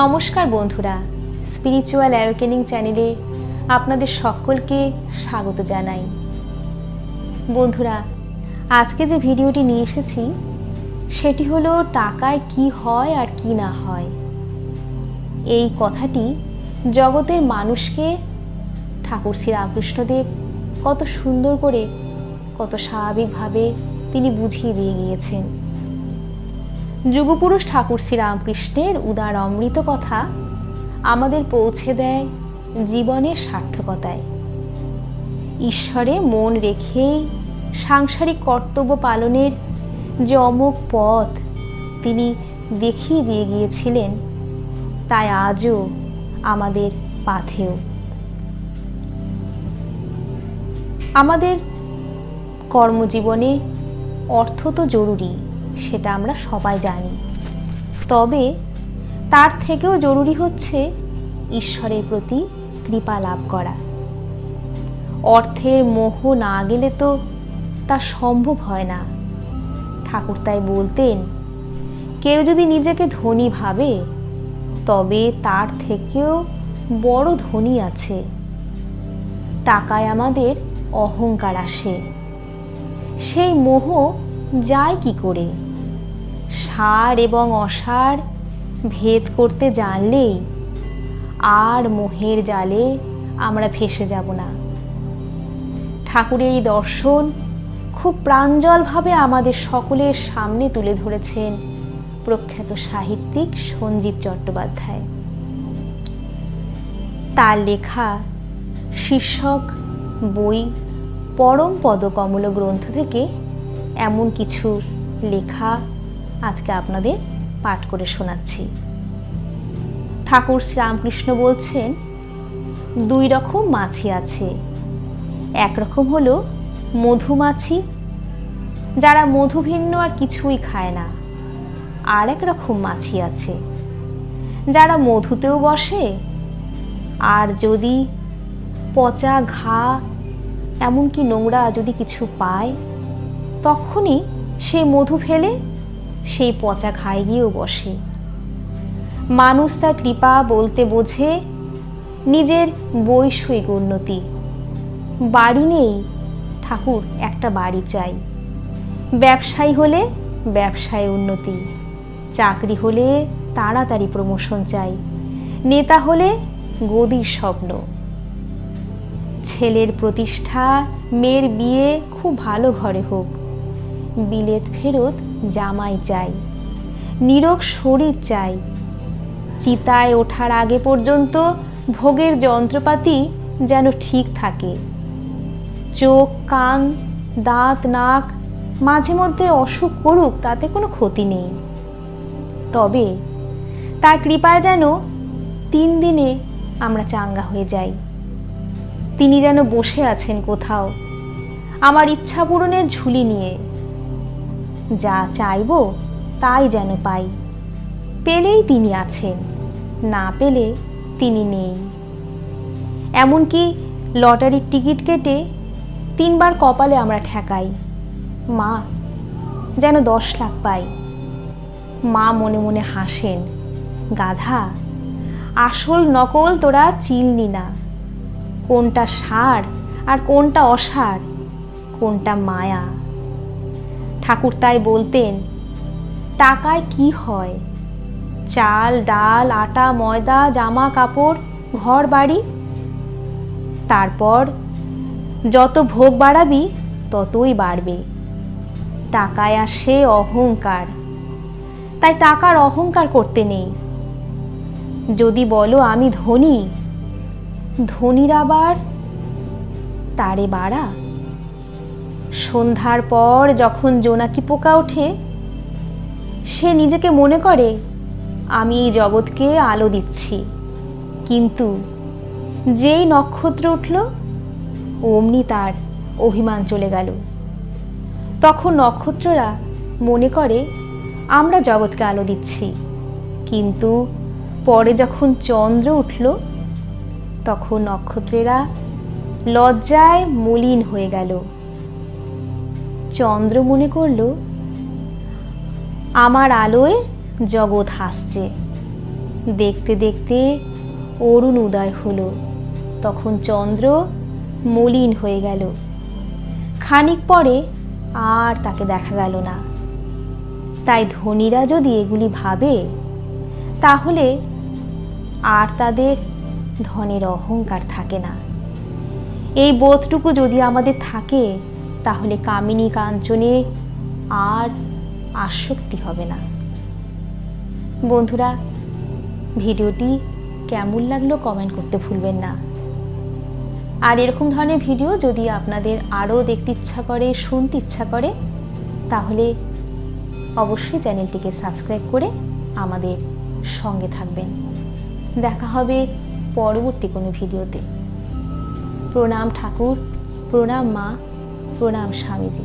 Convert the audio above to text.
নমস্কার বন্ধুরা spiritual awakening চ্যানেলে আপনাদের সকলকে স্বাগত জানাই। বন্ধুরা, আজকে যে ভিডিওটি নিয়ে এসেছি, সেটি হলো টাকায় কি হয় আর কি না হয়। এই কথাটি জগতের মানুষকে, ঠাকুর শ্রী রামকৃষ্ণদেব কত সুন্দর করে, কত স্বাভাবিকভাবে তিনি বুঝিয়ে দিয়ে গিয়েছেন। যুগপুরুষ ঠাকুর শ্রীরামকৃষ্ণের উদার অমৃত কথা আমাদের পৌঁছে দেয় জীবনের সার্থকতায়। ঈশ্বরে মন রেখেই সাংসারিক কর্তব্য পালনের যে অমোঘ পথ তিনি দেখিয়ে দিয়ে গিয়েছিলেন, তাই আজও আমাদের পাথেও আমাদের কর্মজীবনে অর্থ তো জরুরি সেটা আমরা সবাই জানি। তবে তার থেকেও জরুরি হচ্ছে ঈশ্বরের প্রতি কৃপা লাভ করা। অর্থের মোহ না গেলে তো তা সম্ভব হয় না। ঠাকুর তাই বলতেন, কেউ যদি নিজেকে ধনী ভাবে, তবে তার থেকেও বড় ধনী আছে। টাকায় আমাদের অহংকার আসে। সেই মোহ যায় কি করে? সার এবং অসার ভেদ করতে জানলেই আর মোহের জালে আমরা ভেসে যাব না। ঠাকুরের এই দর্শন খুব প্রাঞ্জলভাবে আমাদের সকলের সামনে তুলে ধরেছেন প্রখ্যাত সাহিত্যিক সঞ্জীব চট্টোপাধ্যায়। তার লেখা শীর্ষক বই পরম পদকমল গ্রন্থ থেকে এমন কিছু লেখা আজকে আপনাদের পাঠ করে শোনাচ্ছি। ঠাকুর শ্রীরামকৃষ্ণ বলছেন, দুই রকম মাছি আছে। একরকম হলো মধুমাছি, যারা মধু ভিন্ন আর কিছুই খায় না। আর এক রকম মাছি আছে, যারা মধুতেও বসে, আর যদি পচা ঘা, এমনকি নোংরা যদি কিছু পায় তখনই সে মধু ফেলে সেই পচা ঘায়ে গিয়েও বসে। মানুষ তার কৃপা বলতে বোঝে নিজের বৈষয়িক উন্নতি। বাড়ি নেই, ঠাকুর একটা বাড়ি চাই। ব্যবসায়ী হলে ব্যবসায় উন্নতি। চাকরি হলে তাড়াতাড়ি প্রমোশন চাই। নেতা হলে গদির স্বপ্ন। ছেলের প্রতিষ্ঠা, মেয়ের বিয়ে খুব ভালো ঘরে হোক। বিলেত ফেরত জামাই চাই, নিরোগ শরীর চাই। চিতায় ওঠার আগে পর্যন্ত ভোগের যন্ত্রপাতি যেন ঠিক থাকে। চোখ, কান, দাঁত, নাক মাঝে মধ্যে অসুখ করুক তাতে কোনো ক্ষতি নেই। তবে তার কৃপায় যেন তিন দিনে আমরা চাঙ্গা হয়ে যাই। তিনি যেন বসে আছেন কোথাও, আমার ইচ্ছা পূরণের ঝুলি নিয়ে। যা চাইব তাই যেন পাই। পেলেই তিনি আছেন, না পেলে তিনি নেই। এমনকি লটারির টিকিট কেটে তিনবার কপালে আমরা ঠেকাই। মা, যেন দশ লাখ পাই। মা মনে মনে হাসেন, গাধা, আসল নকল তোরা চিনলি না। কোনটা সার আর কোনটা অসার, কোনটা মায়া। ঠাকুর তাই বলতেন, টাকায় কি হয়? চাল, ডাল, আটা, ময়দা, জামা কাপড়, ঘর বাড়ি? তারপর যত ভোগ বাড়াবি, ততই বাড়বে। টাকায় আসে অহংকার। তাই টাকার অহংকার করতে নেই। যদি বলো আমি ধনী, ধনীর আবার তারে বাড়া? সন্ধ্যার পর যখন জোনাকি পোকা ওঠে, সে নিজেকে মনে করে, আমি এই জগৎকে আলো দিচ্ছি। কিন্তু যেই নক্ষত্র উঠল, অমনি তার অভিমান চলে গেল। তখন নক্ষত্ররা মনে করে, আমরা জগৎকে আলো দিচ্ছি। কিন্তু পরে যখন চন্দ্র উঠল, তখন নক্ষত্রেরা লজ্জায় মলিন হয়ে গেল। চন্দ্র মনে করল, আমার আলোয় জগৎ হাসছে। দেখতে দেখতে অরুণ উদয় হলো। তখন চন্দ্র মলিন হয়ে গেল। খানিক পরে আর তাকে দেখা গেল না। তাই ধনীরা যদি এগুলি ভাবে, তাহলে আর তাদের ধনের অহংকার থাকে না। এই বোধটুকু যদি আমাদের থাকে তাহলে কামিনী কাঞ্চনে আর আসক্তি হবে না। বন্ধুরা, ভিডিওটি কেমন লাগল কমেন্ট করতে ভুলবেন না। আর এরকম ধরনের ভিডিও যদি আপনাদের আরও দেখতে ইচ্ছা করে, শুনতে ইচ্ছা করে, তাহলে অবশ্যই চ্যানেলটিকে সাবস্ক্রাইব করে আমাদের সঙ্গে থাকবেন। দেখা হবে পরবর্তী কোনো ভিডিওতে। প্রণাম ঠাকুর, প্রণাম মা। প্রণাম স্বামীজি।